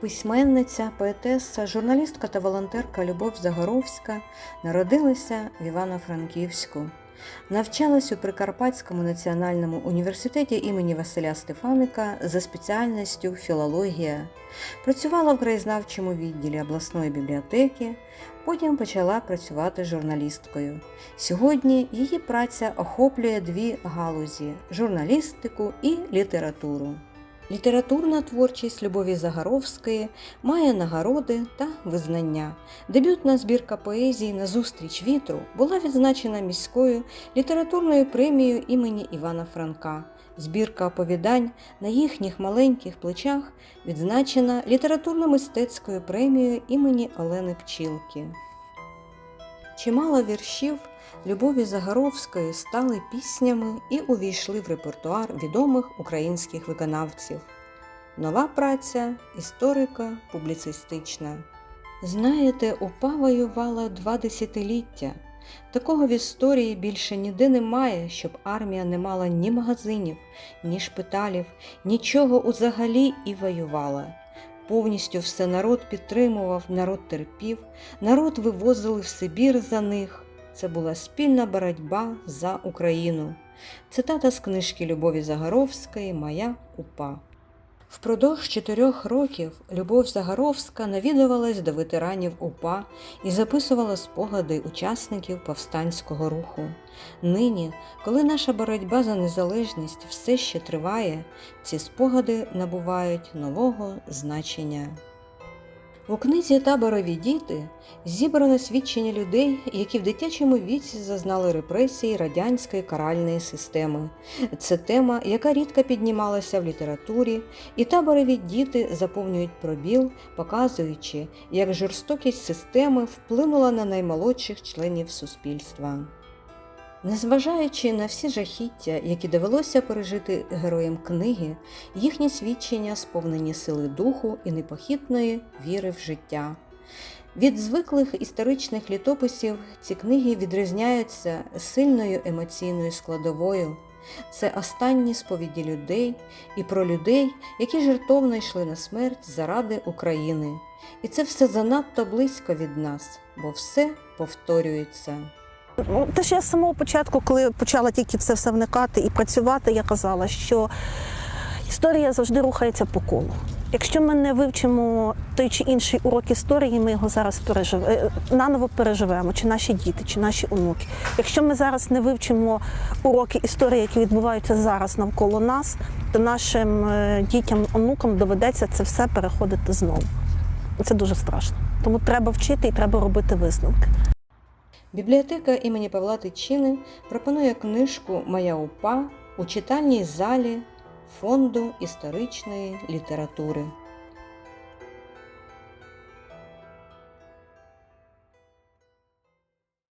Письменниця, поетеса, журналістка та волонтерка Любов Загоровська народилася в Івано-Франківську. Навчалась у Прикарпатському національному університеті імені Василя Стефаника за спеціальністю філологія. Працювала в краєзнавчому відділі обласної бібліотеки, потім почала працювати журналісткою. Сьогодні її праця охоплює дві галузі журналістику і літературу. Літературна творчість Любові Загаровської має нагороди та визнання. Дебютна збірка поезії Назустріч вітру була відзначена міською літературною премією імені Івана Франка. Збірка оповідань на їхніх маленьких плечах відзначена літературно-мистецькою премією імені Олени Пчілки. Чимало віршів Любові Загаровської стали піснями і увійшли в репертуар відомих українських виконавців. Нова праця історика публіцистична. Знаєте, упа воювала два десятиліття. Такого в історії більше ніде немає, щоб армія не мала ні магазинів, ні шпиталів, нічого узагалі і воювала. Повністю все народ підтримував, народ терпів, народ вивозили в Сибір за них. Це була спільна боротьба за Україну. Цитата з книжки Любові Загоровської Моя упа. Впродовж чотирьох років Любов Загаровська навідувалась до ветеранів УПА і записувала спогади учасників повстанського руху. Нині, коли наша боротьба за незалежність все ще триває, ці спогади набувають нового значення. У книзі Таборові діти зібрано свідчення людей, які в дитячому віці зазнали репресії радянської каральної системи. Це тема, яка рідко піднімалася в літературі, і таборові діти заповнюють пробіл, показуючи, як жорстокість системи вплинула на наймолодших членів суспільства. Незважаючи на всі жахіття, які довелося пережити героям книги, їхні свідчення сповнені сили духу і непохитної віри в життя. Від звиклих історичних літописів ці книги відрізняються сильною емоційною складовою. Це останні сповіді людей і про людей, які жертовно йшли на смерть заради України. І це все занадто близько від нас, бо все повторюється. Те, що я з самого початку, коли почала тільки це все вникати і працювати, я казала, що історія завжди рухається по колу. Якщо ми не вивчимо той чи інший урок історії, ми його зараз пережив... е, наново переживемо, чи наші діти, чи наші онуки. Якщо ми зараз не вивчимо уроки історії, які відбуваються зараз навколо нас, то нашим е, дітям, онукам доведеться це все переходити знову. Це дуже страшно. Тому треба вчити і треба робити висновки. Бібліотека імені Павла Тичини пропонує книжку Моя упа у читальній залі Фонду історичної літератури.